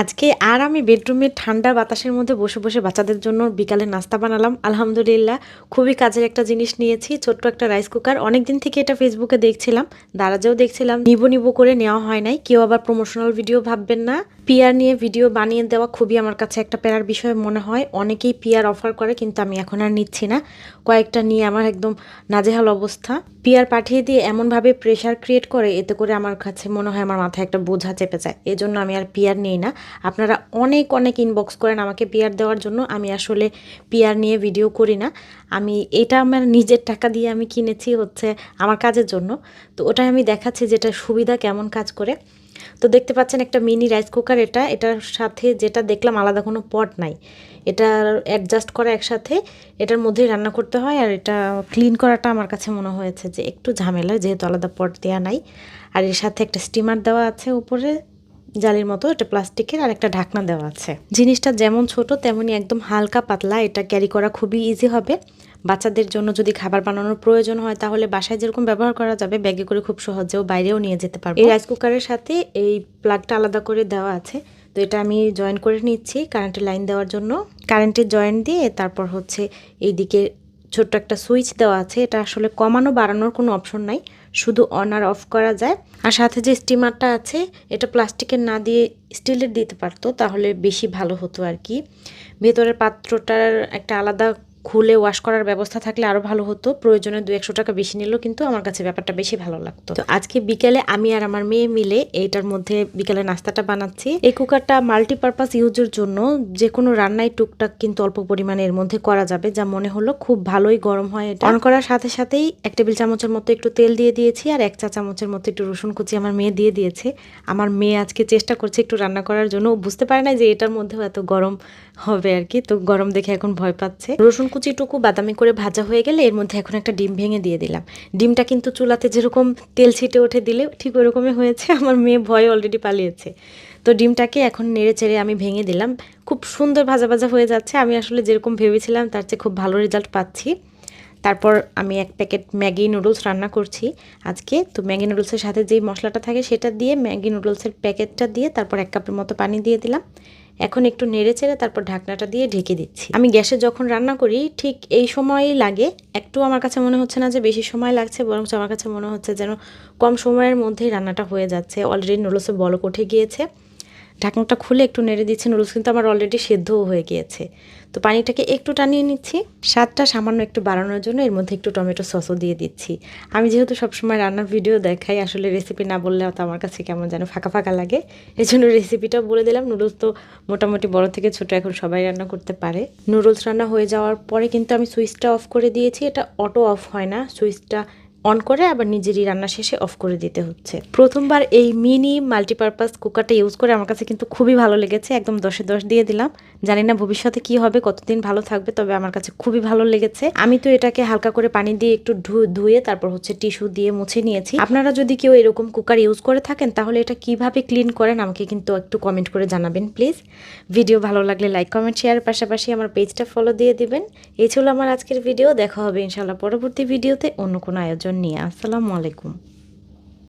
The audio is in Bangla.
আজকে আর আমি বেডরুমে ঠান্ডা বাতাসের মধ্যে বসে বসে বাচ্চাদের জন্য বিকালে নাস্তা বানালাম। আলহামদুলিল্লাহ, খুবই কাজের একটা জিনিস নিয়েছি, ছোট্ট একটা রাইস কুকার। অনেক দিন থেকে এটা ফেসবুকে দেখছিলাম, দারাজেও দেখছিলাম। নিবো নিবো করে নেওয়া হয় নাই, কেউ আবার প্রমোশনাল ভিডিও ভাববেন না। পিয়ার নিয়ে ভিডিও বানিয়ে দেওয়া খুবই আমার কাছে একটা প্যারার বিষয় মনে হয়। অনেকেই পিয়ার অফার করে, কিন্তু আমি এখন আর নিচ্ছি না। কয়েকটা নিয়ে আমার একদম নাজেহাল অবস্থা। পিয়ার পাঠিয়ে দিয়ে এমনভাবে প্রেশার ক্রিয়েট করে, এতে করে আমার কাছে মনে হয় আমার মাথায় একটা বোঝা চেপে যায়। এজন্য আমি আর পিয়ার নিই না। আপনারা অনেক অনেক ইনবক্স করেন আমাকে পিয়ার দেওয়ার জন্য। আমি আসলে পিয়ার নিয়ে ভিডিও করি না। আমি এটা আমার নিজের টাকা দিয়ে আমি কিনেছি হচ্ছে আমার কাজের জন্য। তো ওটা আমি দেখাচ্ছি যেটা সুবিধা কেমন কাজ করে। তো দেখতে পাচ্ছেন একটা মিনি রাইস কুকার এটা। এটার সাথে যেটা দেখলাম আলাদা কোনো পট নাই। এটা অ্যাডজাস্ট করা একসাথে। এটার মধ্যেই রান্না করতে হয় আর এটা ক্লিন করাটা আমার কাছে মনে হয়েছে যে একটু ঝামেলা, যেহেতু আলাদা পট দেওয়া নাই। আর এর সাথে একটা স্টিমার দেওয়া আছে উপরে। জালির মতো এটা প্লাস্টিকের আর একটা ঢাকনা দেওয়া আছে। জিনিসটা যেমন ছোট তেমনই একদম হালকা পাতলা। এটা ক্যারি করা খুবই ইজি হবে। বাচ্চাদের জন্য যদি খাবার বানানোর প্রয়োজন হয়, তাহলে বাসায় যেরকম ব্যবহার করা যাবে, ব্যাগে করে খুব সহজেও বাইরেও নিয়ে যেতে পারব। এই রাইস কুকারের সাথে এই প্লাগটা আলাদা করে দেওয়া আছে। তো এটা আমি জয়েন করে নিচ্ছি কারেন্টের লাইন দেওয়ার জন্য। কারেন্টের জয়েন দিয়ে তারপর হচ্ছে এইদিকে ছোট্ট একটা সুইচ দেওয়া আছে, এটা আসলে কমানো বাড়ানোর কোনো অপশন নাই, শুধু অন আর অফ করা যায়। আর সাথে যে স্টিমারটা আছে, এটা প্লাস্টিকের না দিয়ে স্টিলের দিতে পারতো, তাহলে বেশি ভালো হতো আর কি। ভেতরের পাত্রটার একটা আলাদা খুলে ওয়াশ করার ব্যবস্থা থাকলে আরও ভালো হতো। প্রয়োজনে দু একশো টাকা বেশি নিলেও কিন্তু আমার কাছে ব্যাপারটা বেশি ভালো লাগতো। তো আজকে বিকেলে আমি আর আমার মেয়ে মিলে এইটার মধ্যে বিকেলে নাস্তাটা বানাচ্ছি। এই কুকারটা মাল্টিপারপাস ইউজের জন্য যে কোনো রান্নায় টুকটাক কিন্তু অল্প পরিমাণে এর মধ্যে করা যাবে যা মনে হলো খুব ভালোই গরম হয় এটা। অন করার সাথে সাথেই এক টেবিল চামচের মতো একটু তেল দিয়ে দিয়েছি আর এক চা চামচের মতো একটু রসুন কুচি আমার মেয়ে দিয়ে দিয়েছে। আমার মেয়ে আজকে চেষ্টা করছে একটু রান্না করার জন্য বুঝতে পারে না যে এটার মধ্যেও এত গরম হবে আর কি তো গরম দেখে এখন ভয় পাচ্ছে। রসুন কুচিটুকু বাদামি করে ভাজা হয়ে গেলে এর মধ্যে এখন একটা ডিম ভেঙে দিয়ে দিলাম। ডিমটা কিন্তু চুলাতে যেরকম তেল ছিটে ওঠে দিলে ঠিক ওরকমই হয়েছে, আমার মেয়ে ভয়ে অলরেডি পালিয়েছে। তো ডিমটাকে এখন নেড়ে চেড়ে আমি ভেঙে দিলাম। খুব সুন্দর ভাজা ভাজা হয়ে যাচ্ছে, আমি আসলে যেরকম ভেবেছিলাম তার চেয়ে খুব ভালো রেজাল্ট পাচ্ছি। তারপর আমি এক প্যাকেট ম্যাগি নুডলস রান্না করছি আজকে। তো ম্যাগি নুডলসের সাথে যেই মশলাটা থাকে সেটা দিয়ে ম্যাগি নুডলসের প্যাকেটটা দিয়ে তারপর এক কাপের মতো পানি দিয়ে দিলাম। এখন একটু নেড়ে চেড়ে তারপর ঢাকনাটা দিয়ে ঢেকে দিচ্ছি। আমি গ্যাসে যখন রান্না করি, ঠিক এই সময়ই লাগে। একটু আমার কাছে মনে হচ্ছে না যে বেশি সময় লাগছে বরং আমার কাছে মনে হচ্ছে যেন কম সময়ের মধ্যেই রান্নাটা হয়ে যাচ্ছে। অলরেডি নুডলসে বলক উঠে গিয়েছে। ঢাকনাটা খুলে একটু নেড়ে দিচ্ছি, নুডলস কিন্তু আমার অলরেডি সেদ্ধও হয়ে গিয়েছে। তো পানিটাকে একটু টানিয়ে নিচ্ছি, স্বাদটা সামান্য একটু বাড়ানোর জন্য এর মধ্যে একটু টমেটো সসও দিয়ে দিচ্ছি। আমি যেহেতু সবসময় রান্নার ভিডিও দেখাই, আসলে রেসিপি না বললে তো আমার কাছে কেমন যেন ফাঁকা ফাঁকা লাগে। এই জন্য রেসিপিটা বলে দিলাম, নুডলস তো মোটামুটি বড় থেকে ছোট এখন সবাই রান্না করতে পারে। নুডলস রান্না হয়ে যাওয়ার পরে কিন্তু আমি সুইচটা অফ করে দিয়েছি, এটা অটো অফ হয় না। সুইচটা অন করে আবার নিজেরই রান্না শেষে অফ করে দিতে হচ্ছে। প্রথমবার এই মিনি মাল্টিপারপাস কুকারটা ইউজ করে আমার কাছে কিন্তু খুবই ভালো লেগেছে, একদম দশে দশ দিয়ে দিলাম। জানি না ভবিষ্যতে কি হবে, কতদিন ভালো থাকবে, তবে আমার কাছে খুবই ভালো লেগেছে। আমি তো এটাকে হালকা করে পানি দিয়ে একটু ধুয়ে তারপর হচ্ছে টিস্যু দিয়ে মুছে নিয়েছি। আপনারা যদি কেউ এরকম কুকার ইউজ করে থাকেন, তাহলে এটা কীভাবে ক্লিন করেন আমাকে কিন্তু একটু কমেন্ট করে জানাবেন প্লিজ ভিডিও ভালো লাগলে লাইক কমেন্ট শেয়ারের পাশাপাশি আমার পেজটা ফলো দিয়ে দিবেন। এই ছিল আমার আজকের ভিডিও দেখা হবে ইনশাল্লাহ পরবর্তী ভিডিওতে অন্য কোনো আয়োজন নিয়ে আসসালামু আলাইকুম।